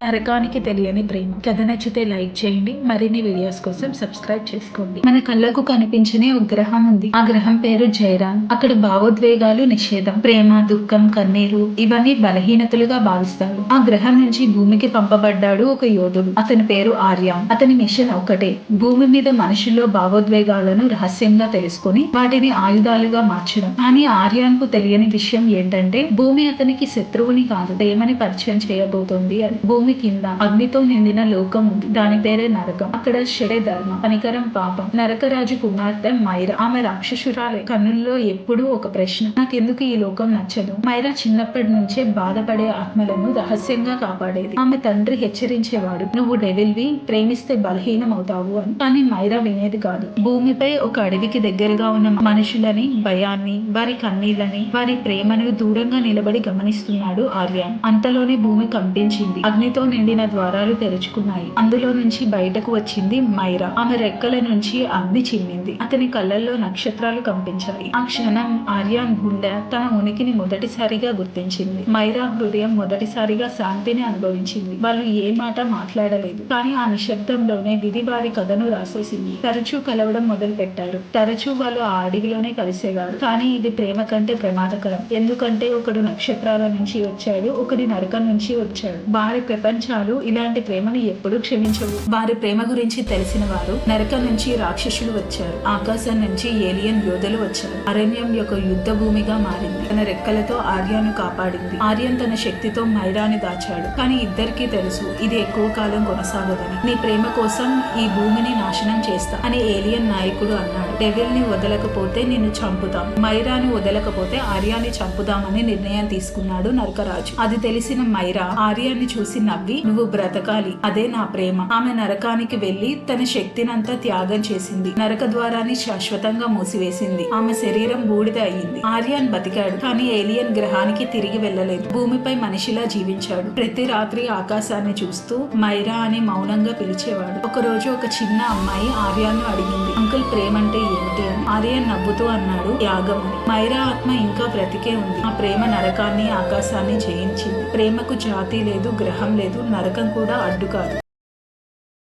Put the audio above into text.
నరకానికి తెలియని ప్రేమ. కథ నచ్చితే లైక్ చేయండి. మరిన్ని వీడియోస్ కోసం సబ్స్క్రైబ్ చేసుకోండి. మన కళ్ళకు కనిపించని ఒక గ్రహం ఉంది. ఆ గ్రహం పేరు జైరాన్ అక్కడ భావోద్వేగాలు నిషేధం ప్రేమ దుఃఖం కన్నీరు ఇవన్నీ బలహీనతలుగా భావిస్తారు ఆ గ్రహం నుంచి భూమికి పంపబడ్డాడు ఒక యోధుడు. అతని పేరు ఆర్యం. అతని మిషన్ ఒకటే భూమి మీద మనుషుల్లో భావోద్వేగాలను రహస్యంగా తెలుసుకొని వాటిని ఆయుధాలుగా మార్చడం. కానీ ఆర్యాన్కు తెలియని విషయం ఏంటంటే భూమి అతనికి శత్రువుని కాదు ప్రేమని పరిచయం చేయబోతోంది అని. భూమి కింద అగ్నితో నిండిన లోకం ఉంది. దాని పేరే నరకం. అక్కడ షడే ధర్మ. కనికరం పాపం. నరకరాజు కుమార్తె మైరా. ఆమె రాక్షసురాలే. కన్నుల్లో ఎప్పుడూ ఒక ప్రశ్న. నాకెందుకు ఈ లోకం నచ్చదు? మైరా చిన్నప్పటి నుంచే బాధపడే ఆత్మలను రహస్యంగా కాపాడేది. ఆమె తండ్రి హెచ్చరించేవాడు. నువ్వు డెవిల్వి ప్రేమిస్తే బలహీనం అవుతావు అని. కానీ మైరా వినేది కాదు. భూమిపై ఒక అడవికి దగ్గరగా ఉన్న మనుషులని భయాన్ని వారి కన్నీళ్ళని వారి ప్రేమను దూరంగా నిలబడి గమనిస్తున్నాడు ఆర్యాన్. అంతలోనే భూమి కంపించింది. అగ్నితో నిండిన ద్వారాలు తెరుచుకున్నాయి. అందులో నుంచి బయటకు వచ్చింది మైరా. ఆమె రెక్కల నుంచి అగ్ని చిమ్మింది. అతని కళ్ళల్లో నక్షత్రాలు కంపించాయి. ఆ క్షణం ఆర్యాన్ గుండె తన ఉనికిని మొదటిసారిగా గుర్తించింది. మైరా హృదయం మొదటిసారిగా శాంతిని అనుభవించింది. వాళ్ళు ఏ మాట మాట్లాడలేదు. కానీ ఆ నిశ్శబ్దంలోనే విధి వారి కథను రాసేసింది. తరచూ కలవడం మొదలు పెట్టారు తరచూ వాళ్ళు ఆ అడవిలోనే కలిసేవారు. కానీ ఇది ప్రేమ కంటే ప్రమాదకరం. ఎందుకంటే ఒకడు నక్షత్రాల నుంచి వచ్చాడు. ఒకటి నరకం నుంచి వచ్చాడు. వారి ప్రపంచాలు ఇలాంటి ప్రేమను ఎప్పుడూ క్షమించవు. వారి ప్రేమ గురించి తెలిసిన వారు నరకం నుంచి రాక్షసులు వచ్చారు. ఆకాశం నుంచి ఏలియన్ యోధులు వచ్చారు. అరణ్యం యొక్క యుద్ధ భూమిగా మారింది. తన రెక్కలతో ఆర్యాను కాపాడింది. ఆర్యన్ తన శక్తితో మైరాని దాచాడు. కానీ ఇద్దరికీ తెలుసు ఇది ఎక్కువ కాలం కొనసాగదని. నీ ప్రేమ కోసం ఈ భూమిని నాశనం చేస్తా అని ఏలియన్ నాయకుడు అన్నాడు. డెవిల్ని వదలకపోతే నిన్ను చంపుతాం. మైరాని వదలకపోతే ఆర్యాన్ని చంపుదామని నిర్ణయం తీసుకున్నాడు నరకరాజు. అది తెలిసిన మైరా ఆర్యాన్ని చూసి నవ్వి నువ్వు బ్రతకాలి. అదే నా ప్రేమ. ఆమె నరకానికి వెళ్ళి తన శక్తినంతా త్యాగం చేసింది. నరక ద్వారాన్ని శాశ్వతంగా మూసివేసింది. ఆమె శరీరం బూడిద అయింది. ఆర్యన్ బతికాడు కానీ ఏలియన్ గ్రహానికి తిరిగి వెళ్ళలేదు. భూమిపై మనిషిలా జీవించాడు. ప్రతి రాత్రి ఆకాశాన్ని చూస్తూ మైరా అని మౌనంగా పిలిచేవాడు. ఒక రోజు ఒక చిన్న అమ్మాయి ఆర్యాను అడిగింది అంకుల్ ప్రేమ అంటే ఏమిటి? అని. ఆర్యన్ నవ్వుతూ అన్నాడు యాగం అని మైరా ఆత్మ ఇంకా బ్రతికే ఉంది. ఆ ప్రేమ నరకాన్ని ఆకాశాన్ని జయించింది. ప్రేమకు జాతి లేదు గ్రహం లేదు. లేదు నరకం కూడా అడ్డు కాదు